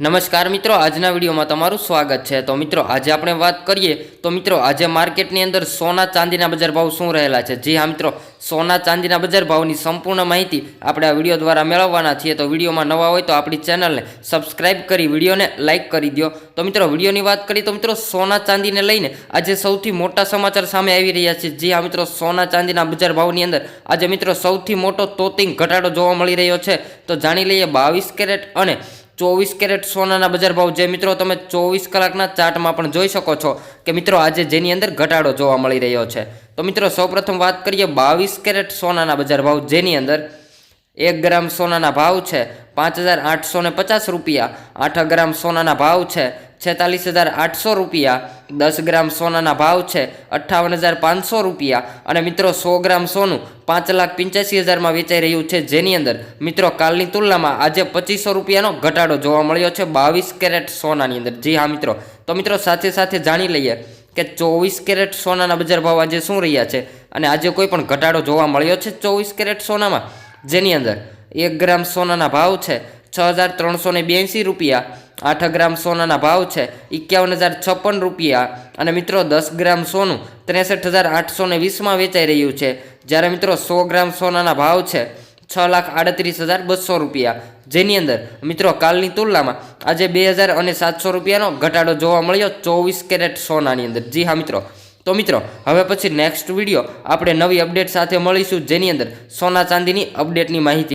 નમસ્કાર મિત્રો, આજના વિડીયોમાં તમારું સ્વાગત છે. તો મિત્રો, આજે આપણે વાત કરીએ તો મિત્રો, આજે માર્કેટની અંદર સોના ચાંદીના બજાર ભાવ શું રહેલા છે? જી હા મિત્રો, સોના ચાંદીના બજાર ભાવની સંપૂર્ણ માહિતી આપણે આ વીડિયો દ્વારા મેળવવાના છીએ. તો વિડીયોમાં નવા હોય તો આપણી ચેનલને સબસ્ક્રાઇબ કરી, વિડીયોને લાઇક કરી દો તો મિત્રો, વિડીયોની વાત કરીએ તો મિત્રો, સોના ચાંદીને લઈને આજે સૌથી મોટા સમાચાર સામે આવી રહ્યા છે. જી હા મિત્રો, સોના ચાંદીના બજાર ભાવની અંદર આજે મિત્રો સૌથી મોટો તોતિંગ ઘટાડો જોવા મળી રહ્યો છે. તો જાણી લઈએ બાવીસ કેરેટ અને ચોવીસ કેરેટ સોનાના બજાર ભાવ જે મિત્રો, તમે ચોવીસ કલાકના ચાર્ટમાં પણ જોઈ શકો છો કે મિત્રો, આજે જેની અંદર ઘટાડો જોવા મળી રહ્યો છે. તો મિત્રો, સૌપ્રથમ વાત કરીએ બાવીસ કેરેટ સોનાના બજાર ભાવ જેની અંદર એક ગ્રામ સોનાના ભાવ છે પાંચ હજાર આઠસો પચાસ રૂપિયા. આઠ ગ્રામ સોનાના ભાવ છે છેતાલીસ હજાર આઠસો રૂપિયા, દસ ગ્રામ સોનાના ભાવ છે અઠ્ઠાવન હજાર પાંચસો રૂપિયા અને મિત્રો સો ગ્રામ સોનું પાંચ લાખ પંચ્યાસી હજારમાં વેચાઈ રહ્યું છે. જેની અંદર મિત્રો કાલની તુલનામાં આજે પચીસો રૂપિયાનો ઘટાડો જોવા મળ્યો છે બાવીસ કેરેટ સોનાની અંદર. જી હા મિત્રો, તો મિત્રો સાથે સાથે જાણી લઈએ કે ચોવીસ કેરેટ સોનાના બજાર ભાવ આજે શું રહ્યા છે અને આજે કોઈ પણ ઘટાડો જોવા મળ્યો છે ચોવીસ કેરેટ સોનામાં? જેની અંદર એક ગ્રામ સોનાના ભાવ છે છ હજાર ત્રણસો ને રૂપિયા. આઠ ગ્રામ સોનાના ભાવ છે એકાવન હજાર છપ્પન રૂપિયા. અને મિત્રો, દસ ગ્રામ સોનું ત્રેસઠ હજાર આઠસો ને વીસમાં વેચાઈ રહ્યું છે. જ્યારે મિત્રો, સો ગ્રામ સોનાના ભાવ છે છ લાખ આડત્રીસ હજાર બસો રૂપિયા. જેની અંદર, મિત્રો, કાલની તુલનામાં આજે બે હજાર અને સાતસો રૂપિયાનો ઘટાડો જોવા મળ્યો ચોવીસ કેરેટ સોનાની અંદર. જી હા, મિત્રો. તો મિત્રો, હવે પછી નેક્સ્ટ વીડિયો આપણે નવી અપડેટ સાથે મળીશું, જેની અંદર સોના ચાંદીની અપડેટની માહિતી